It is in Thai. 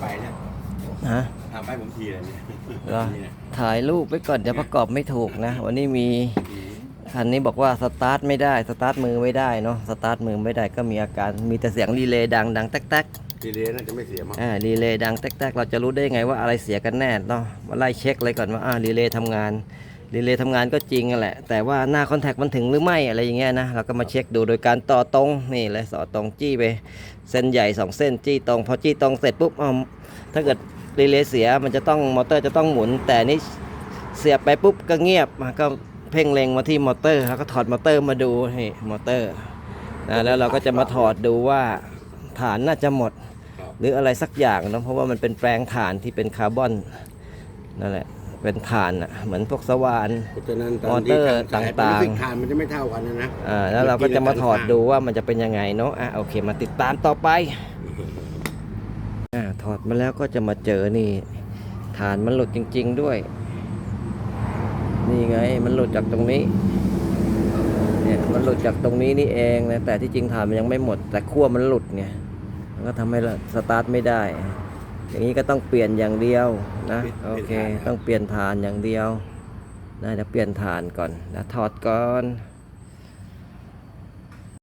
ไปเนี่ยฮะทำไปผมทีเลยเนี่ยเหรอนี่นะถ่ายรูปไว้ก่อนเดี๋ยวประกอบไม่ถูกนะ วันนี้มีอืมคันนี้บอกว่าสตาร์ทไม่ได้สตาร์ทมือไม่ได้เนาะสตาร์ทมือไม่ได้ก็มีอาการมีแต่เสียงรีเลย์ดังดังแต๊กทีเดียวน่าจะไม่เสียมั้งๆอ่ารีเลย์ดังแต๊กๆ เราจะรู้ได้ไงว่าอะไรเสียกันแน่เนาะมาไล่เช็คเลยก่อนว่าอ่ารีเลย์ทำงาน รีเลย์ทำงานก็จริงแหละ แต่ว่าหน้าคอนแทคมันถึงหรือไม่อะไรอย่างเงี้ยนะเราก็มาเช็คดูโดยการต่อตรงนี่เลยต่อตรงจี้ไปเส้นใหญ่สองเส้นจี้ตรง พอจี้ตรงเสร็จปุ๊บเอาถ้าเกิดรีเลย์เสียมันจะต้องมอเตอร์จะต้องหมุน แต่นี่เสียบไปปุ๊บก็เงียบมันก็เพ่งเล็งมาที่มอเตอร์แล้วก็ถอดมอเตอร์มาดูนี่มอเตอร์นะแล้วเราก็จะมาถอดดูว่าฐานน่าจะหมด หรืออะไรสักอย่างเนะเพราะว่ามันเป็นแปลงฐานที่เป็นคาร์บอนนั่นแหละ เป็นฐานอะเหมือนพวกสว่าน เพราะฉะนั้นตมออนเตที่อร์สายต่างๆรู้สึกทานมันจะไม่เท่ากันนะนะอ่าแล้วเราก็จะมาถอดดูว่ามันจะเป็นยังไงเนาะอะโอเคมาติดตามต่อไปอ่าถอดมาแล้วก็จะมาเจอนี่ฐานมันหลุดจริง ๆด้วย นี่ไงมันหลุดจากตรงนี้เนี่ยมันหลุดจากตรงนี้นี่เองนะแต่ที่จริงฐานมันยังไม่หมด แต่ขั้วมันหลุดไงมันก็ทำให้เราสตาร์ทไม่ได้ อย่างนี้ก็ต้องเปลี่ยนอย่างเดียวนะโอเคต้องเปลี่ยนฐานอย่างเดียวนะจะเปลี่ยนฐานก่อนนะถอดก่อนค